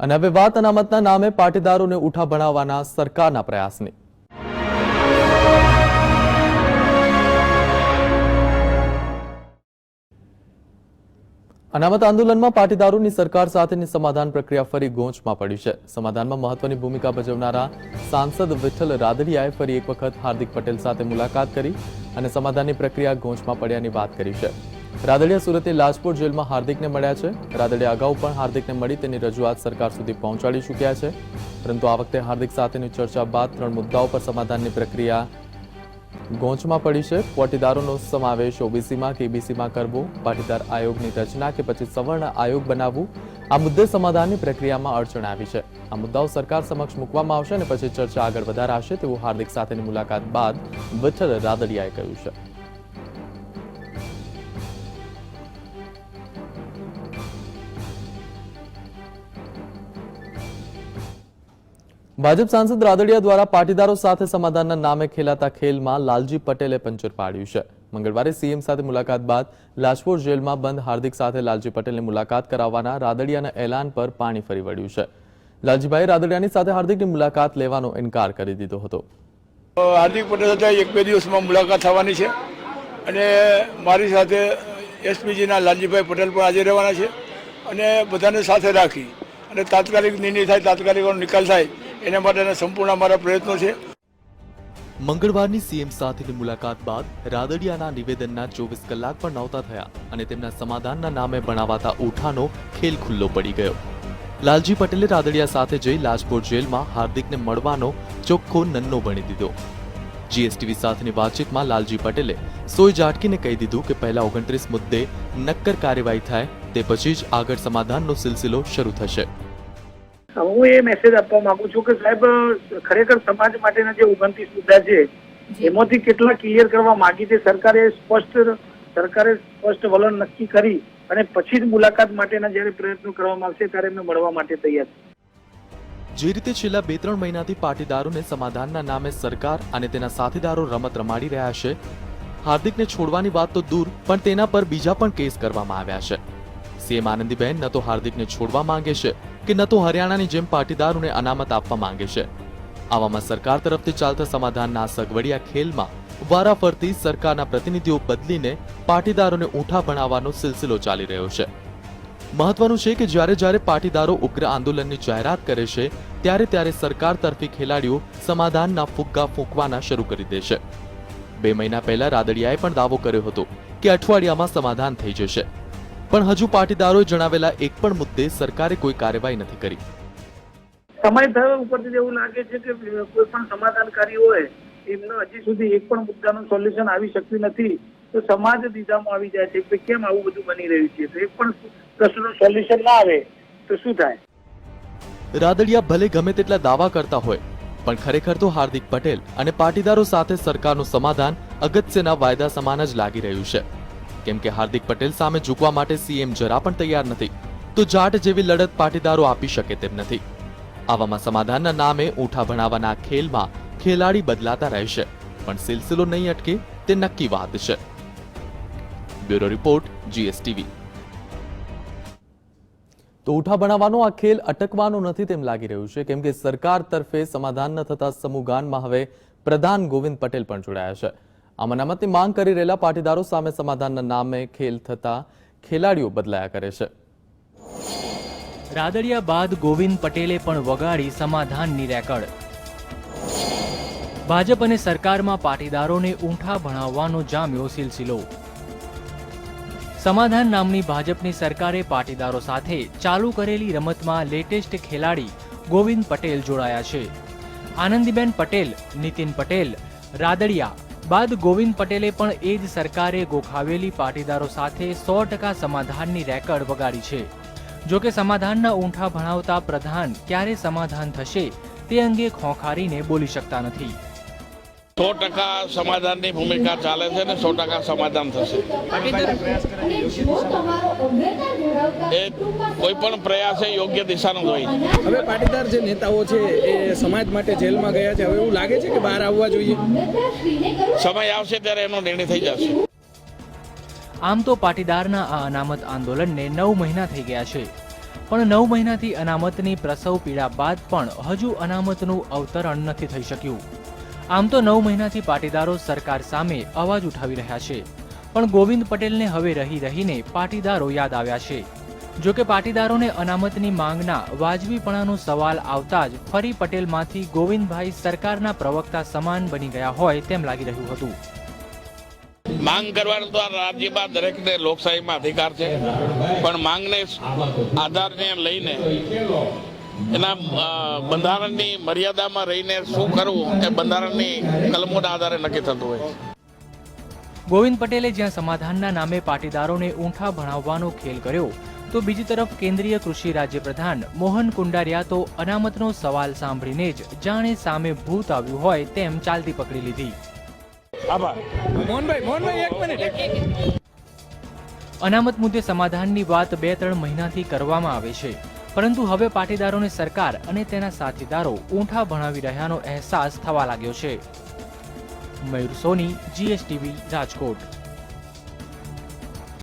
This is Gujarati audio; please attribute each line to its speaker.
Speaker 1: અને હવે વાત અનામતના નામે પાટીદારોને ઉઠા બનાવવાના સરકારના પ્રયાસની. અનામત આંદોલનમાં પાટીદારોની સરકાર સાથેની સમાધાન પ્રક્રિયા ફરી ગોંચમાં પડી છે. સમાધાનમાં મહત્વની ભૂમિકા ભજવનારા સાંસદ વિઠ્ઠલ રાદડિયાએ ફરી એક વખત હાર્દિક પટેલ સાથે મુલાકાત કરી અને સમાધાનની પ્રક્રિયા ગોંચમાં પડ્યાની વાત કરી છે. રાદડિયા સુરતે લાજપોર જેલમાં હાર્દિકને મળ્યા છે. રાદડિયા અગાઉ પણ હાર્દિકને મળી તેની રજૂઆત સરકાર સુધી પહોંચાડી ચૂક્યા છે. પરંતુ આ વખતે હાર્દિક સાથેની ચર્ચા બાદ ત્રણ મુદ્દાઓ પર સમાધાનની પ્રક્રિયા ગોંચમાં પડી છે. પાટીદારોનો સમાવેશ ઓબીસીમાં કે બીસીમાં કરવો, પાટીદાર આયોગની રચના કે પછી સવર્ણ આયોગ બનાવવું, આ મુદ્દે સમાધાનની પ્રક્રિયામાં અડચણ આવી છે. આ મુદ્દાઓ સરકાર સમક્ષ મૂકવામાં આવશે અને પછી ચર્ચા આગળ વધારાશે તેવું હાર્દિક સાથેની મુલાકાત બાદ વિઠ્ઠલ રાદડિયાએ કહ્યું છે. ભાજપ સાંસદ રાદડિયા દ્વારા પાટીદારો સાથે સમાધાનના નામે ખેલાતા ખેલમાં લાલજી પટેલે પંચર પાડ્યું છે. મંગળવારે સીએમ સાથે મુલાકાત બાદ લાજપોર જેલમાં બંધ હાર્દિક સાથે લાલજી પટેલની મુલાકાત કરાવવાના રાદડિયાના એલાન પર પાણી ફરી વળ્યું છે. લાલજીભાઈ રાદડિયાની સાથે હાર્દિકની મુલાકાત લેવાનો ઇનકાર કરી દીધો હતો.
Speaker 2: હાર્દિક પટેલ સાથે એક બે દિવસમાં મુલાકાત થવાની છે. અને મારી સાથે એસપીજીના લાલજીભાઈ પટેલ પણ હાજર રહેવાના છે. અને બધાને સાથે રાખી. અને તાત્કાલિક નિર્ણય થાય, તાત્કાલિક નિકાલ થાય. એના માટેના સંપૂર્ણ અમારા પ્રયત્નો છે.
Speaker 1: મંગળવારની સીએમ સાથેની મુલાકાત બાદ રાદડિયાના નિવેદનના ચોવીસ કલાક પણ નહોતા થયા અને તેમના સમાધાનના નામે બનાવાતા ઉઠાનો ખેલ ખુલ્લો પડી ગયો. લાલજી પટેલે રાદડિયા સાથે જઈ લાજપોર જેલમાં હાર્દિકને મળવાનો ચોખ્ખો નન્નો બની દીધો. જીએસટીવી સાથેની વાતચીતમાં લાલજી પટેલે સોય જાટકીને કહી દીધું કે પહેલા ઓગણત્રીસ મુદ્દે નક્કર કાર્યવાહી થાય તે પછી જ આગળ સમાધાનનો સિલસિલો શરૂ થશે.
Speaker 3: હું એ મેસેજ આપવા માંગુ છું કે સાહેબ ખરેખર સમાજ માટેના જે ઓગણત્રીસ મુદ્દા છે એમાંથી કેટલા ક્લિયર કરવા માંગી છે? સરકારે સ્પષ્ટ સરકારે સ્પષ્ટ વલણ નક્કી કરી અને પછી જ મુલાકાત માટેના જ્યારે પ્રયત્નો કરવામાં આવશે ત્યારે અમે મળવા માટે તૈયાર છે.
Speaker 1: જે રીતે છેલ્લા બે ત્રણ મહિનાથી પાટીદારોને સમાધાનના નામે સરકાર અને તેના સાથીદારો રમત રમાડી રહ્યા છે હાર્દિકને છોડવાની વાત તો દૂર પણ તેના પર બીજા પણ કેસ કરવામાં આવ્યા છે. સીએમ આનંદીબેન ન તો હાર્દિકને છોડવા માંગે છે. કે ન તો હરિયાણાની જેમ પાટીદારોને અનામત આપવા માંગે છે. આવામાં સરકાર તરફથી ચાલતા સમાધાનના સગવડિયા ખેલમાં વારાફરતી સરકારના પ્રતિનિધિઓ બદલીને પાટીદારોને ઊંઠા ભણાવવાનો સિલસિલો ચાલી રહ્યો છે. મહત્વનું છે કે જ્યારે જ્યારે પાટીદારો ઉગ્ર આંદોલનની જાહેરાત કરે છે, ત્યારે ત્યારે સરકાર તરફી ખેલાડીઓ સમાધાનના ફુગ્ગા ફૂંકવાના શરૂ કરી દે છે. બે મહિના પહેલા રાદડિયાએ પણ દાવો કર્યો હતો કે અઠવાડિયામાં સમાધાન થઈ જશે. પણ હજુ પાટીદારોએ જણાવેલા એક પણ મુદ્દે સરકારે કોઈ કાર્યવાહી નથી કરી.
Speaker 3: સમય થયો ઉપરથી એવું લાગે છે કે કોઈ પણ સમાધાનકારી હોય એમનો હજી સુધી એક પણ મુદ્દાનું સોલ્યુશન આવી શક્યું નથી. તો સમાજ દીધામાં આવી જાય છે કે કેમ આવું બધું બની રહ્યું છે? તો એક પણ પ્રશ્નનું સોલ્યુશન ના આવે તો શું થાય?
Speaker 1: રાદડિયા ભલે ગમે તેટલા દાવા કરતા હોય પણ ખરેખર તો હાર્દિક પટેલ અને પાટીદારો સાથે સરકારનું સમાધાન અગત્યના વાયદા સમાન જ લાગી રહ્યું છે. કેમ કે હાર્દિક પટેલ સામે ઝૂકવા માટે સીએમ જરા પણ તૈયાર નથી. તો જાટ જેવી લડત પાટીદારો આપી શકે તેમ નથી. આવામાં સમાધાનના નામે ઊંઠા ભણાવવાના ખેલમાં ખેલાડી બદલાતા રહેશે. પણ સિલસિલો નહીં અટકે તે નક્કી વાત છે. Bureau report, GSTV. તો ઉઠા બનાવવાનો આ ખેલ અટકવાનો નથી તેમ લાગી રહ્યું છે. કેમ કે સરકાર તરફે સમાધાન ન થતા સમૂહગાનમાં હવે પ્રધાન ગોવિંદ પટેલ પણ જોડાયા છે. આમ અનામતની માંગ કરી રહેલા પાટીદારો સામે સમાધાનના નામે ખેલ થતા ખેલાડીઓ બદલાયા કરે છે.
Speaker 4: રાદડિયા બાદ ગોવિંદ પટેલે પણ વગાડી સમાધાનની રેકર્ડ. ભાજપ અને સરકારમાં પાટીદારોને ઊંઠા ભણાવવાનો જામ્યો સિલસિલો. સમાધાન નામની ભાજપની સરકારે પાટીદારો સાથે ચાલુ કરેલી રમતમાં લેટેસ્ટ ખેલાડી ગોવિંદ પટેલ જોડાયા છે. આનંદીબેન પટેલ, નીતિન પટેલ, રાદડિયા બાદ ગોવિંદ પટેલે પણ એ જ સરકારે ગોખાવેલી પાટીદારો સાથે સો ટકા સમાધાનની રેકર્ડ વગાડી છે. જો કે સમાધાનના ઊંઠા ભણાવતા પ્રધાન ક્યારે સમાધાન થશે તે અંગે ખોખારીને બોલી શકતા નથી.
Speaker 5: સો ટકા સમાધાનની ભૂમિકા ચાલે છે ને સો ટકા સમાધાન થશે. એ કોઈ પણ પ્રયાસ એ યોગ્ય દિશાનો હોય.
Speaker 6: હવે પાટીદાર જે નેતાઓ છે એ સમાજ માટે જેલમાં ગયા છે. હવે એવું લાગે છે કે બહાર આવવા જોઈએ?
Speaker 5: સમય આવશે ત્યારે એનો નિર્ણય થઈ જશે.
Speaker 4: આમ તો પાટીદારના આ અનામત આંદોલનને નવ મહિના થઈ ગયા છે. પણ નવ મહિનાથી અનામતની પ્રસવ પીડા બાદ પણ હજુ અનામતનું અવતરણ નથી થઈ શક્યું. આમ તો નવ મહિનાથી પાટીદારો સરકાર સામે અવાજ ઉઠાવી રહ્યા છે. પણ ગોવિંદ પટેલને હવે રહી રહીને પાટીદારો યાદ આવ્યા છે. જો કે પાટીદારોને અનામતની માંગના વાજબીપણાનો સવાલ આવતા જ ફરી પટેલમાંથી ગોવિંદભાઈ સરકારના પ્રવક્તા સમાન બની ગયા હોય તેમ લાગી રહ્યું હતું.
Speaker 5: માંગ કરવાનો તો રાજ્યમાં દરેકને લોકશાહીમાં અધિકાર છે. પણ માંગને આધારને લઈને એના બંધારણની મર્યાદામાં રહીને શું કરવું એ બંધારણની કલમોના આધારે નક્કી થતું હોય.
Speaker 4: ગોવિંદ પટેલે જ્યાં સમાધાનના નામે પાટીદારોને ઊંઠા ભણાવવાનો ખેલ કર્યો તો બીજી તરફ કેન્દ્રીય કૃષિ રાજ્યપ્રધાન મોહન કુંડારિયા તો અનામતનો સવાલ સાંભળીને જ જાણે સામે ભૂત આવ્યું હોય તેમ ચાલતી પકડી લીધી.
Speaker 6: મોહનભાઈ મોહનભાઈ એક મિનિટ
Speaker 4: અનામત મુદ્દે સમાધાનની વાત બે ત્રણ મહિનાથી કરવામાં આવે છે. પરંતુ હવે પાટીદારોને સરકાર અને તેના સાથીદારો ઊંઠા ભણાવી રહ્યાનો અહેસાસ થવા લાગ્યો છે. મયુર સોની જીએસટીવી રાજકોટ.